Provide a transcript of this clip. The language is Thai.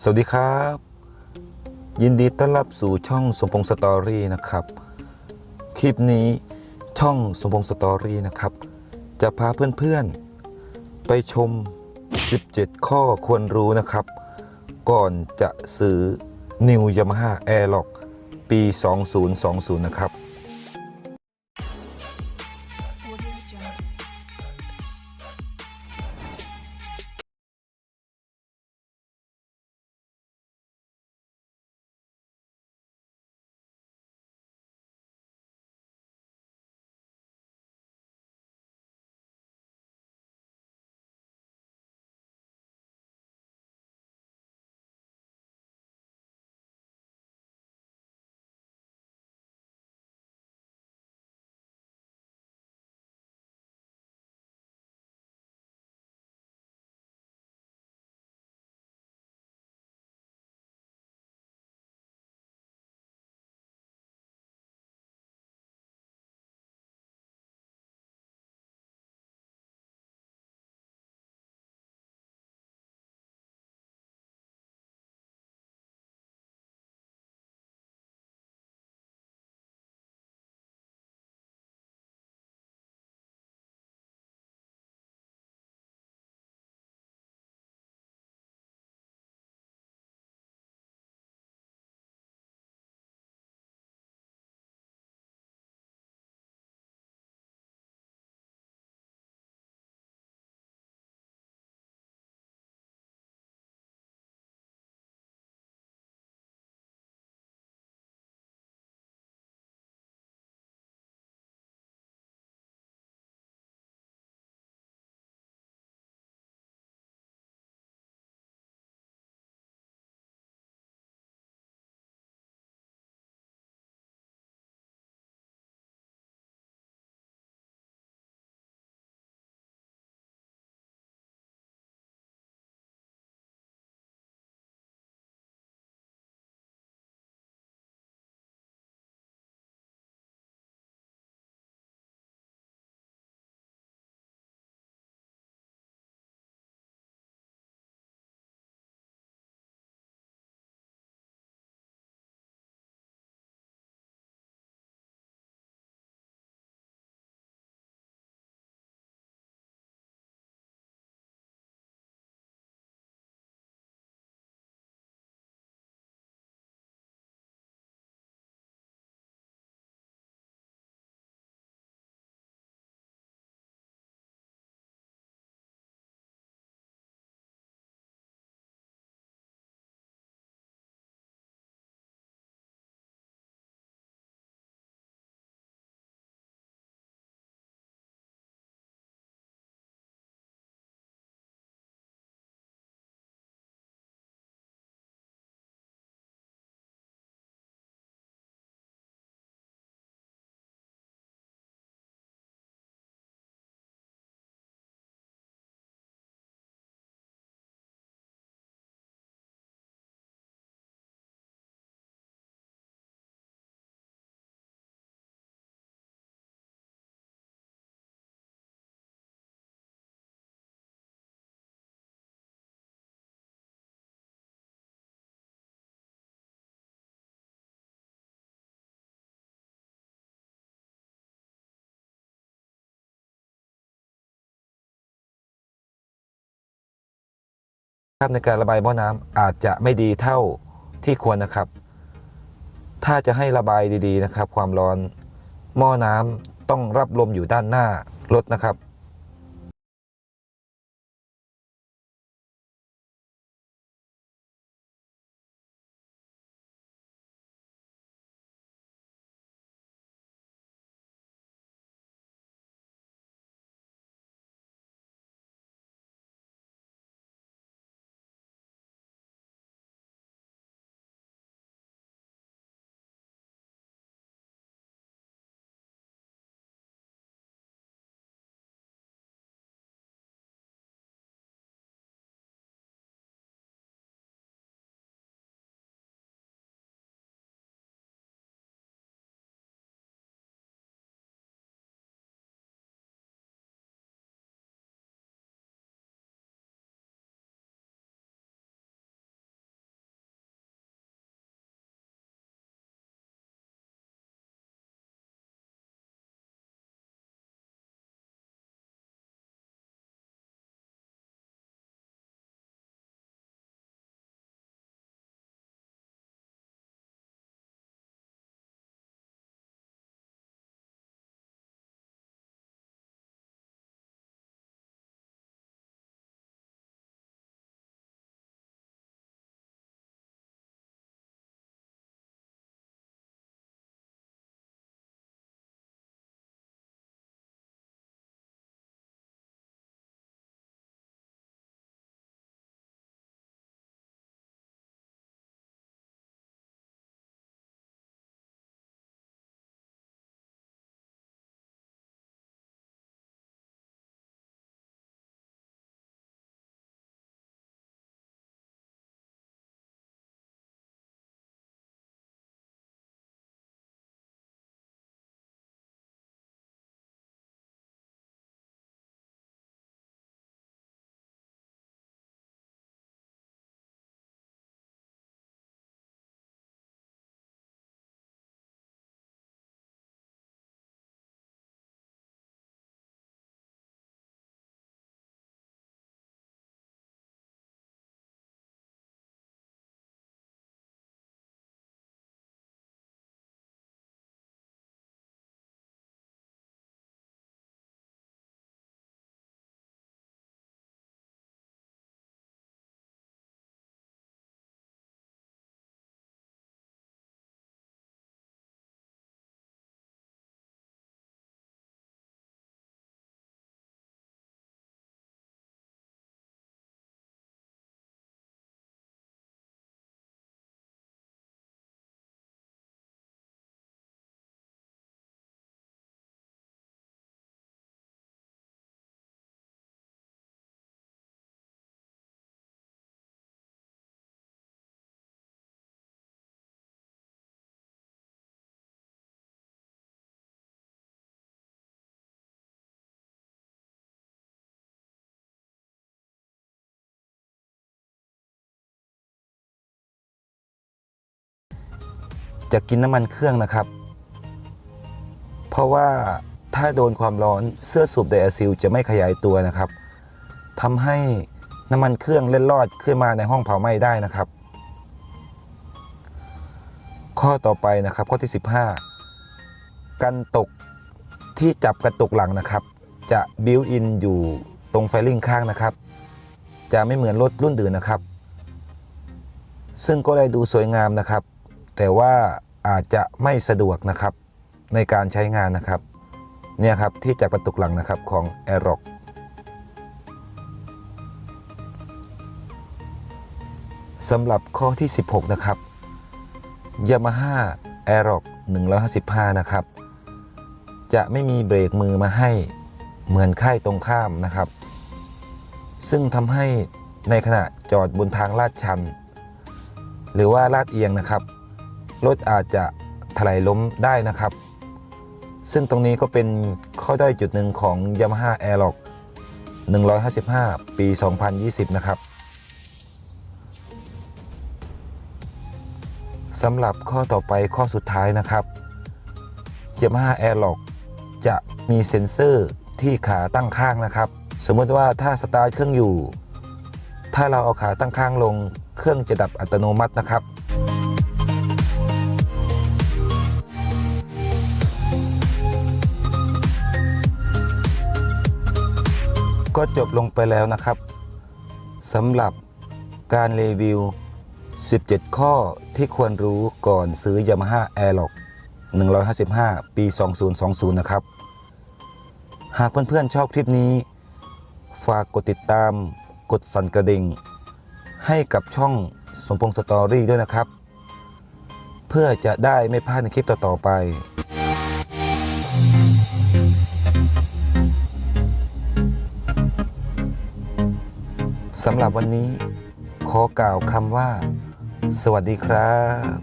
สวัสดีครับ ยินดีต้อนรับสู่ช่องสมพงษ์สตอรี่นะครับ คลิปนี้ช่องสมพงษ์สตอรี่นะครับ จะพาเพื่อนๆ ไปชม 17 ข้อควรรู้นะครับ ก่อนจะซื้อ New Yamaha Airlock ปี 2020 นะครับ ครับในการระบายหม้อน้ำอาจจะไม่ดีเท่าที่ควรนะครับ ถ้าจะให้ระบายดีๆนะครับ ความร้อนหม้อน้ำต้องรับลมอยู่ด้านหน้ารถนะครับ จะกินน้ำมันเครื่องนะครับ เพราะว่าถ้าโดนความร้อนเสื้อสูบไดอะซิลจะไม่ขยายตัวนะครับทำให้น้ำมันเครื่องเล็ดลอดขึ้นมาในห้องเผาไหม้ได้นะครับ ข้อต่อไปนะครับข้อที่ 15 กันตกที่จับกระตุกหลังนะครับ จะบิวอินอยู่ตรงไฟลิ่งข้างนะครับ จะไม่เหมือนรถรุ่นอื่นนะครับ ซึ่งก็ได้ดูสวยงามนะครับ แต่ว่าอาจจะไม่สะดวกนะครับในการใช้งานนะครับเนี่ยครับที่จับกระตุกหลังนะครับของ a i r o c สำหรับข้อที่ 16 นะครับ Yamaha a i r o c 155 นะครับ จะไม่มีเบรกมือมาให้เหมือนค่ายตรงข้ามนะครับ ซึ่งทำให้ในขณะจอดบนทางลาดชัน หรือว่าลาดเอียงนะครับ รถอาจจะถลายล้มได้นะครับ ซึ่งตรงนี้ก็เป็นข้อด้อยจุดหนึ่งของ Yamaha a i r o c 155 ปี 2020 นะครับสำหรับข้อต่อไปข้อสุดท้ายนะครับ Yamaha a i r l o c จะมีเซ็นเซอร์ที่ขาตั้งข้างนะครับ สมมติว่าถ้าสตาร์ทเครื่องอยู่ ถ้าเราเอาขาตั้งข้างลง เครื่องจะดับอัตโนมัตินะครับ ก็จบลงไปแล้วนะครับสำหรับการรีวิว 17 ข้อที่ควรรู้ก่อนซื้อ Yamaha Airlock 155 ปี 2020 นะครับ หากเพื่อนๆชอบคลิปนี้ ฝากกดติดตามกดสั่นกระดิ่ง ให้กับช่องสมพงษ์สตอรี่ด้วยนะครับ เพื่อจะได้ไม่พลาดในคลิปต่อๆไป สำหรับวันนี้ขอกล่าวคำว่า สวัสดีครับ